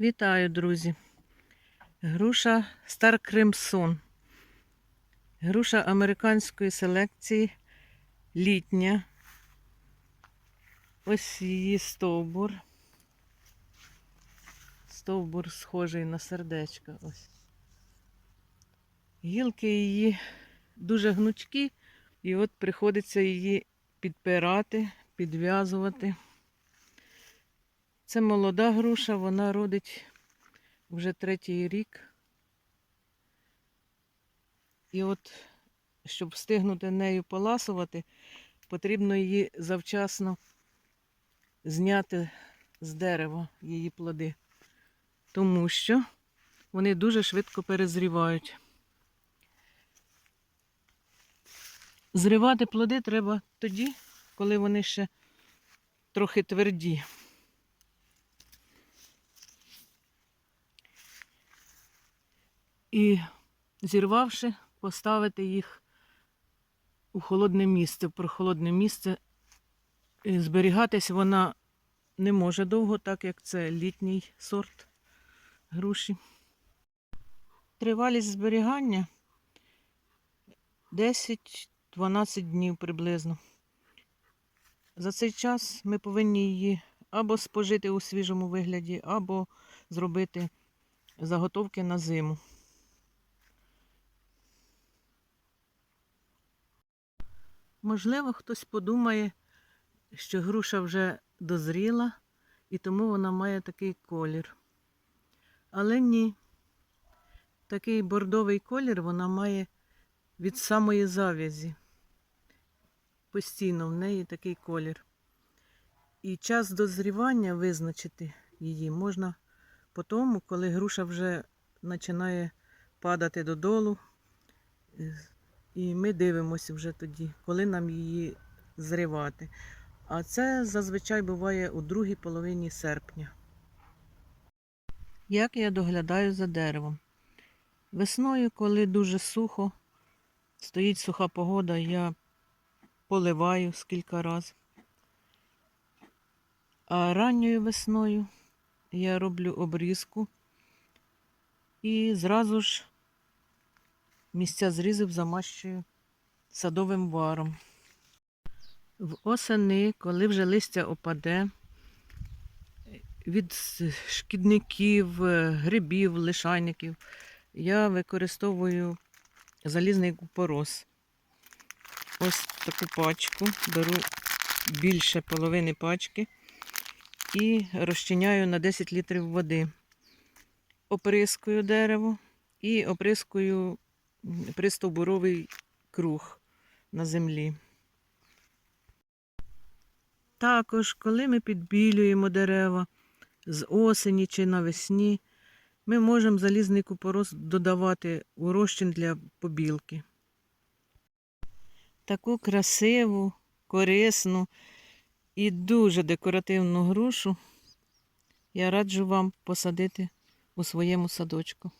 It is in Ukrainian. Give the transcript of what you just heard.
Вітаю, друзі. Груша Стар Кримсон. Груша американської селекції літня. Ось її стовбур. Стовбур схожий на сердечко. Ось. Гілки її дуже гнучкі, і от приходиться її підпирати, підв'язувати. Це молода груша, вона родить вже третій рік. І от, щоб встигнути нею поласувати, потрібно її завчасно зняти з дерева її плоди, тому що вони дуже швидко перезрівають. Зривати плоди треба тоді, коли вони ще трохи тверді. І зірвавши, поставити їх у холодне місце, в прохолодне місце. І зберігатись вона не може довго, так як це літній сорт груші. Тривалість зберігання 10-12 днів приблизно. За цей час ми повинні її або спожити у свіжому вигляді, або зробити заготовки на зиму. Можливо, хтось подумає, що груша вже дозріла і тому вона має такий колір. Але ні. Такий бордовий колір вона має від самої зав'язі. Постійно в неї такий колір. І час дозрівання визначити її можна по тому, коли груша вже починає падати додолу. І ми дивимося вже тоді, коли нам її зривати. А це зазвичай буває у другій половині серпня. Як я доглядаю за деревом? Весною, коли дуже сухо, стоїть суха погода, я поливаю скільки разів. А ранньою весною я роблю обрізку і зразу ж місця зрізів замащую садовим варом. В осени, коли вже листя опаде, від шкідників, грибів, лишайників, я використовую залізний купорос. Ось таку пачку, беру більше половини пачки і розчиняю на 10 літрів води. Оприскую дерево і оприскую пристовбуровий круг на землі. Також, коли ми підбілюємо дерева з осені чи навесні, ми можемо залізний купорос додавати у розчин для побілки. Таку красиву, корисну і дуже декоративну грушу я раджу вам посадити у своєму садочку.